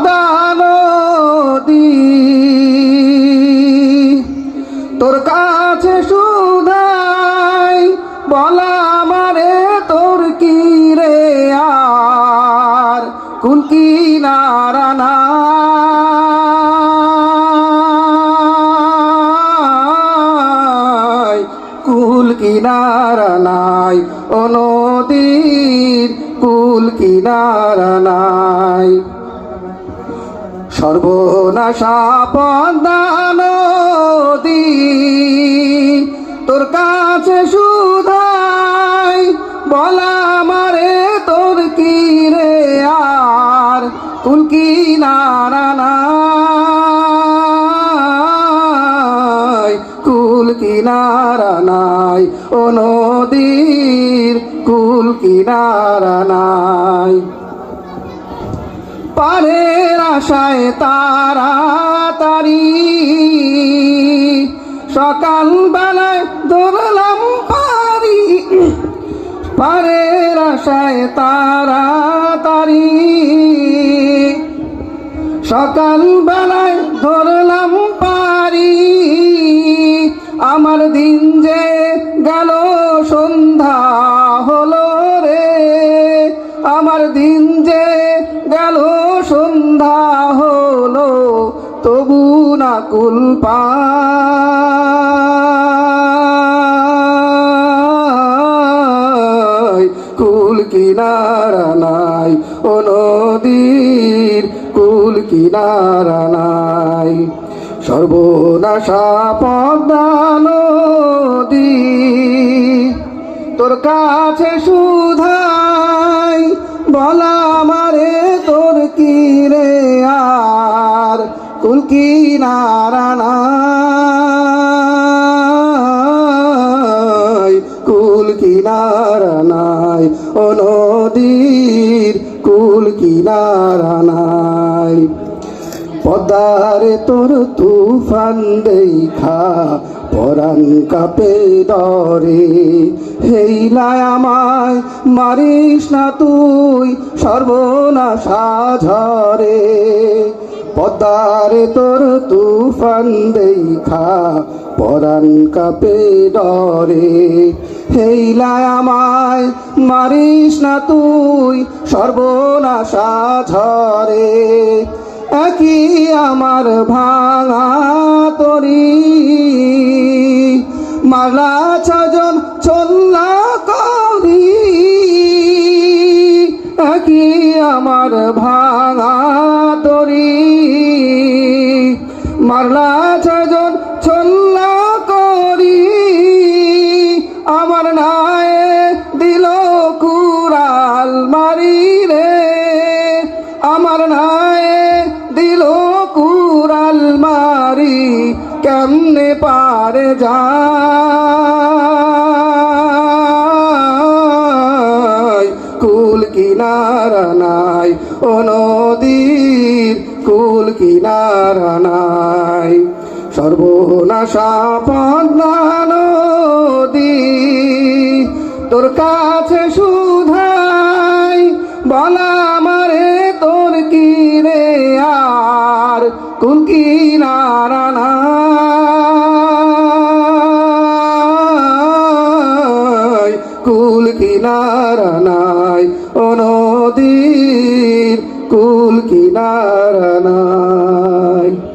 আপদানদী তোর কাছে সুধাই বলা আমারে তোর কি রে আর? কুল কি নারানা কুল কিনারা নাই ও নদীর কুল কিনারা নাই। সর্বনাশা পদ্মা নদী, তোর কাছে সুধাই, বলা মারে তোর কি রে আর? কুল কিনারা নাই। কিনারা নাই, ও নদীর কুল কিনারা নাই। পারের আশায় তাড়াতাড়ি সকাল বেলায় ধরলাম পারি। পারের আশায় তাড়াতাড়ি সকাল বেলায় ধরলাম আমার দিন যে গেল, সন্ধ্যা হলো রে। আমার দিন যে গেল, সন্ধ্যা হলো, তবু না কুল পাই কুল কিনারা নাই, ও নদীর কুল কিনারা নাই। সর্বনাশা পদ্মা তোর কাছে সুধাই বলা মারে, তোর কি রে আর কুল কিনারা নাই কুল কিনারা নাই ও নদীর কুল কিনারা নাই পদারে তোর তুফান দেখা, পরাণ কাপে ডরে হেইলায় আমায়, মারিস না তুই সর্বনাশা ঝরে পদারে তোর তুফান দেখা, পরাণ কাপে ডরে হেইলায় আমায়, মারিস না তুই সর্বনাশা ঝরে একই আমার ভাঙা তরি। মালা ছজন চল্লা করি। একই আমার ভাঙা তরি। মারলা ছজন চল্লা কেমনে পারে যায় কুল কিনারা নাই, ও নদীর কুল কিনারা নাই। সর্বনাশা পদ্মা তোর কাছে সুধাই, বলা মারে তোর কি রে আর কুল কিনারা নাই ও নদীর কুল কিনারা নাই।